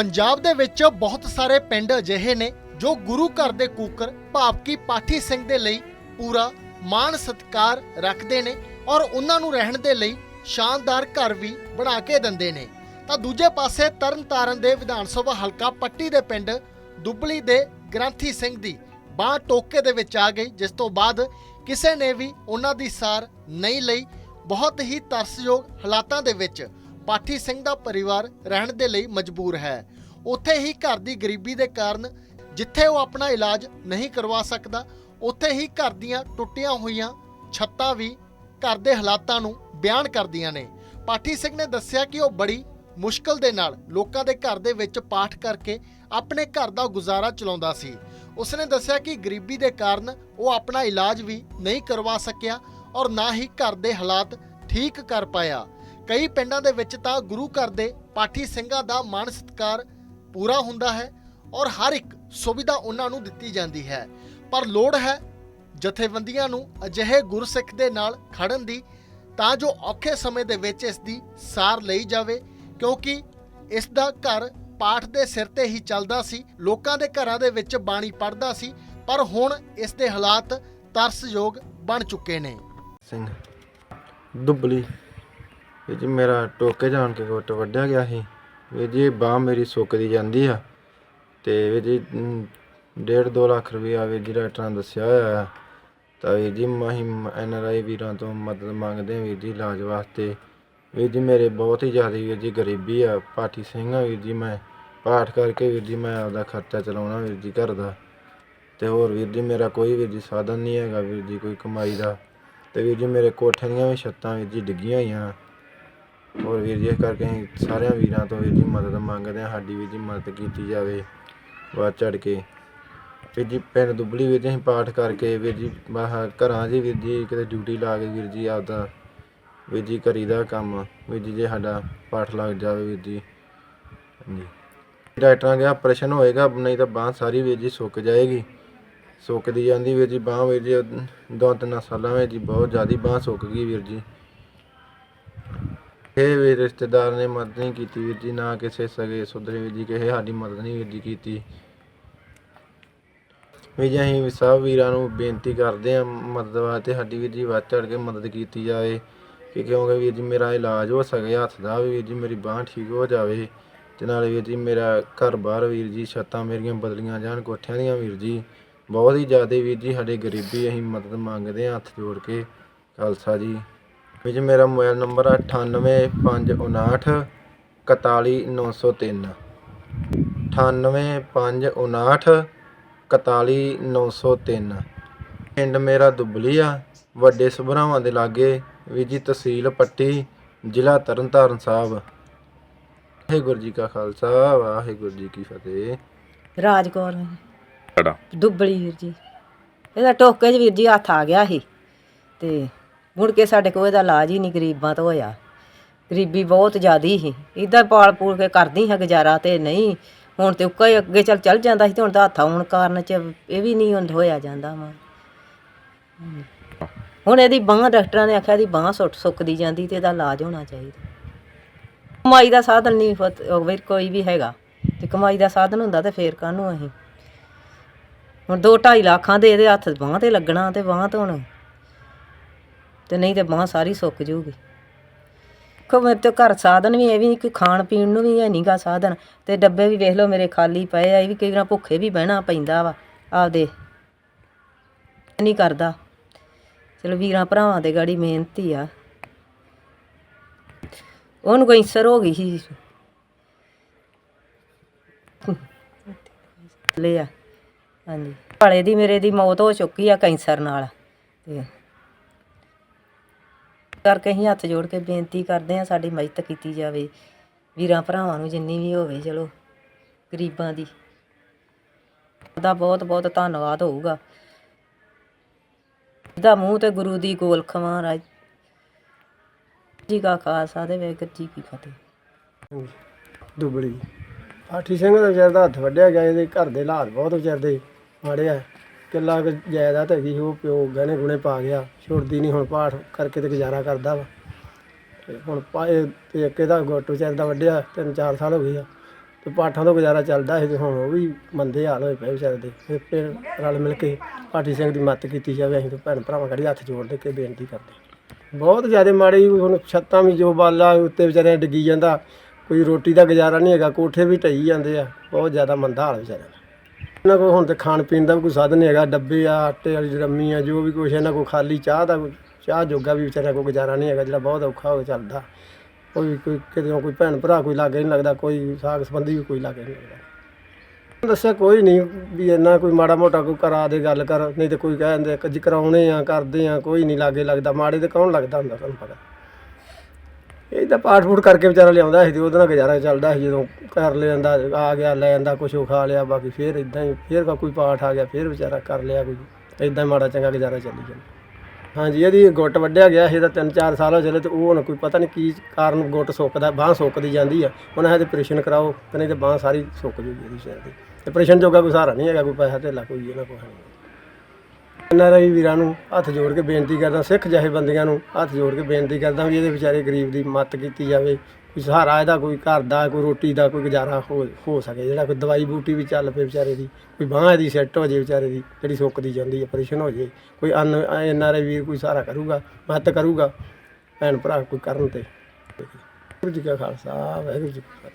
ਪੰਜਾਬ ਦੇ ਵਿੱਚ ਬਹੁਤ ਸਾਰੇ ਪਿੰਡ ਅਜਿਹੇ ਨੇ ਜੋ ਗੁਰੂ ਘਰ ਦੇ ਕੂਕਰ ਭਾਵ ਪਾਠੀ ਸਿੰਘ ਦੇ ਲਈ ਪੂਰਾ, ਮਾਣ ਸਤਿਕਾਰ ਰੱਖਦੇ ਨੇ ਔਰ ਉਹਨਾਂ ਨੂੰ ਰਹਿਣ ਦੇ ਲਈ ਸ਼ਾਨਦਾਰ ਘਰ ਵੀ ਬਣਾ ਕੇ ਦਿੰਦੇ ਨੇ। ਤਾਂ ਦੂਜੇ ਪਾਸੇ ਤਰਨਤਾਰਨ ਦੇ ਵਿਧਾਨ ਸਭਾ ਹਲਕਾ ਪੱਟੀ ਦੇ ਪਿੰਡ ਦੁੱਬਲੀ ਦੇ ਗ੍ਰੰਥੀ ਸਿੰਘ ਦੀ ਬਾਹ ਟੋਕੇ ਦੇ ਵਿੱਚ ਆ ਗਈ, ਜਿਸ ਤੋਂ ਬਾਅਦ ਕਿਸੇ ਨੇ ਵੀ ਉਹਨਾਂ ਦੀ ਸਾਰ ਨਹੀਂ ਲਈ। ਬਹੁਤ ਹੀ ਤਰਸਯੋਗ ਹਾਲਾਤਾਂ ਦੇ ਵਿੱਚ ਪਾਠੀ ਸਿੰਘ ਦਾ ਪਰਿਵਾਰ ਰਹਿਣ ਦੇ ਲਈ ਮਜਬੂਰ ਹੈ। ਉੱਥੇ ਹੀ ਘਰ ਦੀ ਗਰੀਬੀ ਦੇ ਕਾਰਨ ਜਿੱਥੇ ਉਹ ਆਪਣਾ ਇਲਾਜ ਨਹੀਂ ਕਰਵਾ ਸਕਦਾ, ਉੱਥੇ ਹੀ ਘਰ ਦੀਆਂ ਟੁੱਟੀਆਂ ਹੋਈਆਂ ਛੱਤਾਂ ਵੀ ਘਰ ਦੇ ਹਾਲਾਤਾਂ ਨੂੰ ਬਿਆਨ ਕਰਦੀਆਂ ਨੇ। ਪਾਠੀ ਸਿੰਘ ਨੇ ਦੱਸਿਆ ਕਿ ਉਹ ਬੜੀ ਮੁਸ਼ਕਲ ਦੇ ਨਾਲ ਲੋਕਾਂ ਦੇ ਘਰ ਦੇ ਵਿੱਚ ਪਾਠ ਕਰਕੇ ਆਪਣੇ ਘਰ ਦਾ ਗੁਜ਼ਾਰਾ ਚਲਾਉਂਦਾ ਸੀ। ਉਸਨੇ ਦੱਸਿਆ ਕਿ ਗਰੀਬੀ ਦੇ ਕਾਰਨ ਉਹ ਆਪਣਾ ਇਲਾਜ ਵੀ ਨਹੀਂ ਕਰਵਾ ਸਕਿਆ ਔਰ ਨਾ ਹੀ ਘਰ ਦੇ ਹਾਲਾਤ ਠੀਕ ਕਰ ਪਾਇਆ। ਕਈ ਪਿੰਡਾਂ ਦੇ ਵਿੱਚ ਤਾਂ ਗੁਰੂ ਘਰ ਦੇ ਪਾਠੀ ਸਿੰਘਾਂ ਦਾ ਮਾਣ ਸਤਿਕਾਰ ਪੂਰਾ ਹੁੰਦਾ ਹੈ ਔਰ ਹਰ ਇੱਕ ਸੁਵਿਧਾ ਉਹਨਾਂ ਨੂੰ ਦਿੱਤੀ ਜਾਂਦੀ ਹੈ। ਪਰ ਲੋੜ ਹੈ ਜਥੇਬੰਦੀਆਂ ਨੂੰ ਅਜਿਹੇ ਗੁਰਸਿੱਖ ਦੇ ਨਾਲ ਖੜਨ ਦੀ ਤਾਂ ਜੋ ਔਖੇ ਸਮੇਂ ਦੇ ਵਿੱਚ ਇਸ ਦੀ ਸਾਰ ਲਈ ਜਾਵੇ, ਕਿਉਂਕਿ ਇਸ ਦਾ ਘਰ ਪਾਠ ਦੇ ਸਿਰ ਤੇ ਹੀ ਚੱਲਦਾ ਸੀ, ਲੋਕਾਂ ਦੇ ਘਰਾਂ ਦੇ ਵਿੱਚ ਬਾਣੀ ਪੜਦਾ ਸੀ, ਪਰ ਹੁਣ ਇਸ ਦੇ ਹਾਲਾਤ ਤਰਸਯੋਗ ਬਣ ਚੁੱਕੇ ਨੇ। ਸਿੰਘ, ਦੁੱਬਲੀ ਵੀਰ ਜੀ ਮੇਰਾ ਟੋਕੇ ਜਾਣ ਕੇ ਗੁੱਟ ਵੱਢਿਆ ਗਿਆ ਸੀ ਵੀਰ ਜੀ ਬਾਹ ਮੇਰੀ ਸੁੱਕਦੀ ਜਾਂਦੀ ਆ ਤੇ ਵੀਰ ਜੀ ਅਮ, ਡੇਢ ਦੋ ਲੱਖ ਰੁਪਇਆ ਵੀਰ ਜੀ ਡਾਕਟਰਾਂ ਦੱਸਿਆ ਹੋਇਆ ਆ ਤਾਂ ਵੀਰ ਜੀ ਮਾਹੀ ਐਨ ਆਰ ਆਈ ਵੀਰਾਂ ਤੋਂ ਮਦਦ ਮੰਗਦੇ ਹਾਂ ਵੀਰ ਜੀ ਇਲਾਜ ਵਾਸਤੇ ਵੀਰ ਜੀ ਮੇਰੇ ਬਹੁਤ ਹੀ ਜ਼ਿਆਦਾ ਵੀਰ ਜੀ ਗਰੀਬੀ ਆ ਪਾਠੀ ਸਿੰਘ ਆ ਵੀਰ ਜੀ ਮੈਂ ਪਾਠ ਕਰਕੇ ਵੀਰ ਜੀ ਮੈਂ ਆਪਦਾ ਖਰਚਾ ਚਲਾਉਣਾ ਵੀਰ ਜੀ ਘਰ ਦਾ ਤੇ ਹੋਰ ਵੀਰ ਜੀ ਮੇਰਾ ਕੋਈ ਵੀਰ ਜੀ ਸਾਧਨ ਨਹੀਂ ਹੈਗਾ ਵੀਰ ਜੀ ਕੋਈ ਕਮਾਈ ਦਾ ਤੇ ਵੀਰ ਜੀ ਮੇਰੇ ਕੋਠੇ ਦੀਆਂ ਵੀ ਛੱਤਾਂ ਵੀਰ ਜੀ ਡਿੱਗੀਆਂ ਹੋਈਆਂ ਹੋਰ ਵੀਰ ਜੀ, ਇਸ ਕਰਕੇ ਅਸੀਂ ਸਾਰਿਆਂ ਵੀਰਾਂ ਤੋਂ ਵੀਰ ਜੀ ਮਦਦ ਮੰਗਦੇ ਹਾਂ, ਸਾਡੀ ਵੀਰ ਜੀ ਮਦਦ ਕੀਤੀ ਜਾਵੇ ਵੱਧ ਚੜ ਕੇ। ਵੀਰ ਜੀ, ਪਿੰਡ ਦੁੱਬਲੀ ਵਿੱਚ ਅਸੀਂ ਪਾਠ ਕਰਕੇ ਵੀਰ ਜੀ ਬਾਹਰ ਘਰਾਂ 'ਚ ਵੀਰ ਜੀ ਕਿਤੇ ਡਿਊਟੀ ਲਾ ਕੇ ਵੀਰ ਜੀ ਆਪਦਾ ਵੀਰ ਜੀ ਕਰੀਦਾ ਕੰਮ, ਵੀਰ ਜੀ ਜੇ ਸਾਡਾ ਪਾਠ ਲੱਗ ਜਾਵੇ ਵੀਰ ਜੀ। ਹਾਂਜੀ। ਡਾਕਟਰਾਂ ਗਿਆ ਆਪਰੇਸ਼ਨ ਹੋਏਗਾ, ਨਹੀਂ ਤਾਂ ਬਾਂਹ ਸਾਰੀ ਵੀਰ ਜੀ ਸੁੱਕ ਜਾਏਗੀ। ਸੁੱਕਦੀ ਜਾਂਦੀ ਵੀਰ ਜੀ, ਬਾਂਹ ਵੀਰ ਜੀ ਦੋ ਤਿੰਨ ਸਾਲਾਂ ਵਿੱਚ ਜੀ ਬਹੁਤ ਜ਼ਿਆਦਾ ਬਾਂਹ ਸੁੱਕ ਗਈ ਵੀਰ ਜੀ। ਕਿਸੇ ਵੀ ਰਿਸ਼ਤੇਦਾਰ ਨੇ ਮਦਦ ਨਹੀਂ ਕੀਤੀ ਵੀਰ ਜੀ, ਨਾ ਕਿਸੇ ਸਗੇ ਸੁਧਰੇ ਵੀਰ ਜੀ, ਕਿਸੇ ਸਾਡੀ ਮਦਦ ਨਹੀਂ ਵੀਰ ਜੀ ਕੀਤੀ। ਵੀ ਜੀ ਅਸੀਂ ਸਭ ਵੀਰਾਂ ਨੂੰ ਬੇਨਤੀ ਕਰਦੇ ਹਾਂ ਮਦਦ ਵਾਸਤੇ, ਸਾਡੀ ਵੀਰ ਜੀ ਵੱਧ ਚੜ ਕੇ ਮਦਦ ਕੀਤੀ ਜਾਵੇ। ਕਿ ਕਿਉਂਕਿ ਵੀਰ ਜੀ ਮੇਰਾ ਇਲਾਜ ਹੋ ਸਕੇ, ਹੱਥ ਦਾ ਵੀ ਵੀਰ ਜੀ, ਮੇਰੀ ਬਾਂਹ ਠੀਕ ਹੋ ਜਾਵੇ। ਤੇ ਨਾਲੇ ਵੀਰ ਜੀ ਮੇਰਾ ਘਰ ਬਾਹਰ ਵੀਰ ਜੀ, ਛੱਤਾਂ ਮੇਰੀਆਂ ਬਦਲੀਆਂ ਜਾਣ, ਕੋਠਿਆਂ ਦੀਆਂ ਵੀਰ ਜੀ। ਬਹੁਤ ਹੀ ਜ਼ਿਆਦਾ ਵੀਰ ਜੀ, ਸਾਡੇ ਗਰੀਬੀ ਅਸੀਂ ਮਦਦ ਮੰਗਦੇ ਹਾਂ ਹੱਥ ਜੋੜ ਕੇ, ਖਾਲਸਾ ਜੀ। ਵੀਰ ਜੀ ਮੇਰਾ ਮੋਬਾਈਲ ਨੰਬਰ ਆ 98559 41903 98559 41903 ਪਿੰਡ ਮੇਰਾ ਦੁੱਬਲੀ ਆ। ਵੱਡੇ ਸਭਰਾਵਾਂ ਦੇ ਲਾਗੇ ਵੀਰ ਜੀ ਤਹਿਸੀਲ ਪੱਟੀ ਜ਼ਿਲ੍ਹਾ ਤਰਨਤਾਰਨ ਸਾਹਿਬ। ਵਾਹਿਗੁਰੂ ਜੀ ਕਾ ਖਾਲਸਾ ਵਾਹਿਗੁਰੂ ਜੀ ਕੀ ਫਤਿਹ। ਰਾਜ ਕੌਰ। ਦੁੱਬਲੀ ਵੀਰ ਜੀ। ਇਹਦਾ ਟੋਕੇ 'ਚ ਵੀਰ ਜੀ ਹੱਥ ਆ ਗਿਆ ਸੀ। ਤੇ ਮੁੜ ਕੇ ਸਾਡੇ ਕੋਲ ਇਹਦਾ ਇਲਾਜ ਹੀ ਨਹੀਂ ਗਰੀਬਾਂ ਤੋਂ ਹੋਇਆ। ਗਰੀਬੀ ਬਹੁਤ ਜ਼ਿਆਦੀ ਸੀ। ਇਦਾਂ ਪਾਲ ਪੂਲ ਕੇ ਕਰਦੀ ਹਾਂ ਗੁਜ਼ਾਰਾ ਤੇ ਨਹੀਂ, ਹੁਣ ਤੇ ਉੱਕਾ ਹੀ ਅੱਗੇ ਚੱਲ ਚੱਲ ਜਾਂਦਾ ਸੀ ਤੇ ਹੁਣ ਤਾਂ ਹੱਥ ਆਉਣ ਕਾਰਨ ਚ ਇਹ ਵੀ ਨਹੀਂ ਹੁਣ ਹੋਇਆ ਜਾਂਦਾ ਵਾ। ਹੁਣ ਇਹਦੀ ਬਾਂਹ ਡਾਕਟਰਾਂ ਨੇ ਆਖਿਆ ਇਹਦੀ ਬਾਂਹ ਸੁੱਟ ਸੁੱਕਦੀ ਜਾਂਦੀ ਤੇ ਇਹਦਾ ਇਲਾਜ ਹੋਣਾ ਚਾਹੀਦਾ। ਕਮਾਈ ਦਾ ਸਾਧਨ ਨਹੀਂ ਫਤ- ਕੋਈ ਵੀ ਹੈਗਾ। ਤੇ ਕਮਾਈ ਦਾ ਸਾਧਨ ਹੁੰਦਾ ਤੇ ਫੇਰ ਕਾਹਨੂੰ ਅਸੀਂ? ਹੁਣ 2.5 ਲੱਖਾਂ ਦੇ ਇਹਦੇ ਹੱਥ ਬਾਂਹ ਤੇ ਲੱਗਣਾ ਤੇ ਬਾਂਹ ਤੋਂ ਹੁਣ ਤੇ ਨਹੀਂ ਤੇ ਬਾਂਹ ਸਾਰੀ ਸੁੱਕ ਜੂਗੀ ਕੋ ਮੇਰੇ ਤੇ ਘਰ ਸਾਧਨ ਵੀ ਇਹ ਵੀ ਨਹੀਂ ਕਿ ਖਾਣ ਪੀਣ ਨੂੰ ਵੀ ਹੈ ਨਹੀਂਗਾ ਸਾਧਨ। ਤੇ ਡੱਬੇ ਵੀ ਵੇਖ ਲਓ ਮੇਰੇ ਖਾਲੀ ਪਏ ਆ, ਇਹ ਵੀ ਕਈ ਵਾਰ ਭੁੱਖੇ ਵੀ ਬਹਿਣਾ ਪੈਂਦਾ ਵਾ। ਆਪਦੇ ਨਹੀਂ ਕਰਦਾ। ਚਲੋ ਵੀਰਾਂ ਭਰਾਵਾਂ ਦੇ ਗਾੜੀ ਮਿਹਨਤੀ ਆ। ਉਹਨੂੰ ਕੈਂਸਰ ਹੋ ਗਈ ਸੀ। ਲਿਆ ਹਾਂਜੀ। ਭਾਲੇ ਦੀ ਮੇਰੇ ਦੀ ਮੌਤ ਹੋ ਚੁੱਕੀ ਆ ਕੈਂਸਰ ਨਾਲ। ਤੇ ਕਰਕੇ ਅਸੀਂ ਹੱਥ ਜੋੜ ਕੇ ਬੇਨਤੀ ਕਰਦੇ ਹਾਂ ਸਾਡੀ ਮਦਦ ਕੀਤੀ ਜਾਵੇ। ਵੀਰਾਂ ਭਰਾਵਾਂ ਨੂੰ ਜਿੰਨੀ ਵੀ ਹੋਵੇ ਚਲੋ, ਗਰੀਬਾਂ ਦੀ। ਦਾ ਬਹੁਤ ਬਹੁਤ ਧੰਨਵਾਦ ਹੋਊਗਾ। ਦਾ ਮੂੰਹ ਤੇ ਗੁਰੂ ਦੀ ਗੋਲਖ ਮਹਾਰਾਜ ਜੀ ਕਾ ਖਾਲਸਾ ਤੇ ਵਾਹਿਗੁਰੂ ਜੀ ਕੀ ਫਤਿਹ। ਦੁਬਲੀ। ਪਾਠੀ ਸਿੰਘ ਦਾ ਵਿਚਾਰ ਦਾ ਹੱਥ ਵੱਢਿਆ ਗਿਆ, ਇਹਦੇ ਘਰ ਦੇ ਹਾਲਾਤ ਬਹੁਤ ਵਿਚਾਰ ਦੇ ਮਾੜੇ ਆ। ਕਿੱਲਾ ਕੁ ਜਾਇਦਾਦ ਹੈਗੀ ਸੀ, ਉਹ ਪਿਓ ਗਹਿਣੇ ਗੁਣੇ ਪਾ ਗਿਆ ਛੁੱਟਦੀ ਨਹੀਂ ਹੁਣ ਪਾਠ ਕਰਕੇ ਤੇ ਗੁਜ਼ਾਰਾ ਕਰਦਾ ਵਾ। ਤੇ ਹੁਣ ਪਾਏ ਤੇ ਇੱਕ ਇਹਦਾ ਗੁੱਟ ਵਿਚਾਰ ਦਾ ਵੱਢਿਆ ਤਿੰਨ ਚਾਰ ਸਾਲ ਹੋ ਗਏ ਆ। ਤੇ ਪਾਠਾਂ ਤੋਂ ਗੁਜ਼ਾਰਾ ਚੱਲਦਾ ਸੀ ਤੇ ਹੁਣ ਉਹ ਵੀ ਮੰਦੇ ਹਾਲ ਹੋਏ ਪਏ ਵਿਚਾਰੇ ਦੇ। ਫਿਰ ਫਿਰ ਰਲ ਮਿਲ ਕੇ ਪਾਠੀ ਸਿੰਘ ਦੀ ਮਦਦ ਕੀਤੀ ਜਾਵੇ ਅਸੀਂ ਤਾਂ ਭੈਣ ਭਰਾਵਾਂ ਕੜੀ ਹੱਥ ਜੋੜ ਕੇ ਬੇਨਤੀ ਕਰਦੇ ਬਹੁਤ ਜ਼ਿਆਦਾ ਮਾੜੀ ਹੁਣ ਛੱਤਾਂ ਵੀ ਜੋ ਬਾਲਾ ਉੱਤੇ ਵਿਚਾਰਿਆਂ ਡਿੱਗੀ ਜਾਂਦਾ ਕੋਈ ਰੋਟੀ ਦਾ ਗੁਜ਼ਾਰਾ ਨਹੀਂ ਹੈਗਾ ਕੋਠੇ ਵੀ ਢਈ ਜਾਂਦੇ ਆ ਬਹੁਤ ਜ਼ਿਆਦਾ ਮੰਦਾ ਹਾਲ ਵਿਚਾਰਿਆਂ ਦਾ। ਇਹਨਾਂ ਕੋਲ ਹੁਣ ਤੇ ਖਾਣ ਪੀਣ ਦਾ ਵੀ ਕੋਈ ਸਾਧਨ ਨਹੀਂ ਹੈਗਾ, ਡੱਬੇ ਆ, ਆਟੇ ਵਾਲੀ ਡਰਮੀ ਆ, ਜੋ ਵੀ ਕੁਛ ਇਹਨਾਂ ਕੋਲ ਖਾਲੀ ਚਾਹ ਦਾ ਕੋਈ- ਚਾਹ ਜੋਗਾ ਵੀ ਵਿਚਾਰਿਆਂ ਕੋਲ ਗੁਜ਼ਾਰਾ ਨਹੀਂ ਹੈਗਾ, ਜਿਹੜਾ ਬਹੁਤ ਔਖਾ ਹੋ ਚੱਲਦਾ। ਕੋਈ ਕੋਈ ਕਿਤੇ ਕੋਈ ਭੈਣ ਭਰਾ ਕੋਈ ਲਾਗੇ ਨਹੀਂ ਲੱਗਦਾ, ਕੋਈ ਸਾਗ ਸੰਬੰਧੀ ਵੀ ਕੋਈ ਲਾਗੇ ਨਹੀਂ ਲੱਗਦਾ। ਦੱਸਿਆ ਕੋਈ ਨਹੀਂ ਵੀ ਇੰਨਾ ਕੋਈ ਮਾੜਾ ਮੋਟਾ ਕੋਈ ਕਰਾ ਦੇ ਗੱਲ ਕਰ, ਨਹੀਂ ਤੇ ਕੋਈ ਕਹਿ ਦਿੰਦੇ ਕਿ ਕਰਾਉਣੇ ਆ, ਕਰਦੇ ਆ, ਕੋਈ ਨਹੀਂ ਲਾਗੇ ਲੱਗਦਾ, ਮਾੜੇ ਤੇ ਕੌਣ ਲੱਗਦਾ ਹੁੰਦਾ ਤੁਹਾਨੂੰ ਪਤਾ। ਇਹ ਤਾਂ ਪਾਠ ਫੂਟ ਕਰਕੇ ਵਿਚਾਰਾ ਲਿਆਉਂਦਾ ਸੀ ਤੇ ਉਹਦੇ ਨਾਲ ਗੁਜ਼ਾਰਾ ਚੱਲਦਾ ਸੀ ਜਦੋਂ ਕਰ ਲਿਆਂਦਾ ਆ ਗਿਆ, ਲੈ ਜਾਂਦਾ, ਕੁਛ ਉਹ ਖਾ ਲਿਆ, ਬਾਕੀ ਫੇਰ ਇਦਾਂ ਹੀ, ਫੇਰ ਕੋਈ ਪਾਠ ਆ ਗਿਆ, ਫੇਰ ਵਿਚਾਰਾ ਕਰ ਲਿਆ ਕੋਈ ਇਦਾਂ ਮਾੜਾ ਚੰਗਾ ਗੁਜ਼ਾਰਾ ਚੱਲੀ ਜਾਂਦਾ। ਹਾਂਜੀ, ਇਹਦੀ ਗੁੱਟ ਵੱਢਿਆ ਗਿਆ ਸੀ, ਇਹਦਾ 3-4 ਸਾਲ ਹੋ ਚੱਲੇ ਤੇ ਉਹ ਹੁਣ ਕੋਈ ਪਤਾ ਨਹੀਂ ਕੀ ਕਾਰਨ ਗੁੱਟ ਸੁੱਕਦਾ, ਬਾਹ ਸੁੱਕਦੀ ਜਾਂਦੀ ਆ, ਉਹਨਾਂ ਇਹਦੇ ਆਪਰੇਸ਼ਨ ਕਰਾਓ ਤੇ ਨਹੀਂ ਤੇ ਬਾਹ ਸਾਰੀ ਸੁੱਕ ਜੂਗੀ ਇਹਦੀ ਸ਼ਾਇਦ ਆਪਰੇਸ਼ਨ ਜੋਗਾ ਕੋਈ ਸਹਾਰਾ ਨਹੀਂ ਹੈਗਾ, ਕੋਈ ਪੈਸਾ ਧੇਲਾ ਕੋਈ ਇਹਨਾਂ ਕੋਲ ਹੈ ਐਨਆਰਆਈ ਵੀਰਾਂ ਨੂੰ ਹੱਥ ਜੋੜ ਕੇ ਬੇਨਤੀ ਕਰਦਾ, ਸਿੱਖ ਜਥੇਬੰਦੀਆਂ ਨੂੰ ਹੱਥ ਜੋੜ ਕੇ ਬੇਨਤੀ ਕਰਦਾ ਵੀ ਇਹਦੇ ਵਿਚਾਰੇ ਗਰੀਬ ਦੀ ਮਦਦ ਕੀਤੀ ਜਾਵੇ, ਕੋਈ ਸਹਾਰਾ ਇਹਦਾ, ਕੋਈ ਘਰ ਦਾ, ਕੋਈ ਰੋਟੀ ਦਾ, ਕੋਈ ਗੁਜ਼ਾਰਾ ਹੋ ਹੋ ਸਕੇ, ਜਿਹੜਾ ਕੋਈ ਦਵਾਈ ਬੂਟੀ ਵੀ ਚੱਲ ਪਏ ਵਿਚਾਰੇ ਦੀ, ਕੋਈ ਬਾਂਹ ਇਹਦੀ ਸੈੱਟ ਹੋ ਜੇ ਵਿਚਾਰੇ ਦੀ, ਜਿਹੜੀ ਸੁੱਕਦੀ ਜਾਂਦੀ ਆਪਰੇਸ਼ਨ ਹੋ ਜੇ, ਕੋਈ ਅਨ ਐਨਆਰਆਈ ਵੀਰ ਕੋਈ ਸਹਾਰਾ ਕਰੂਗਾ, ਮਦਦ ਕਰੂਗਾ, ਭੈਣ ਭਰਾ ਕੋਈ ਕਰਨ ਤੇ। ਵਾਹਿਗੁਰੂ ਜੀ ਕਾ ਖਾਲਸਾ, ਵਾਹਿਗੁਰੂ ਜੀ ਕੀ ਫਤਿਹ।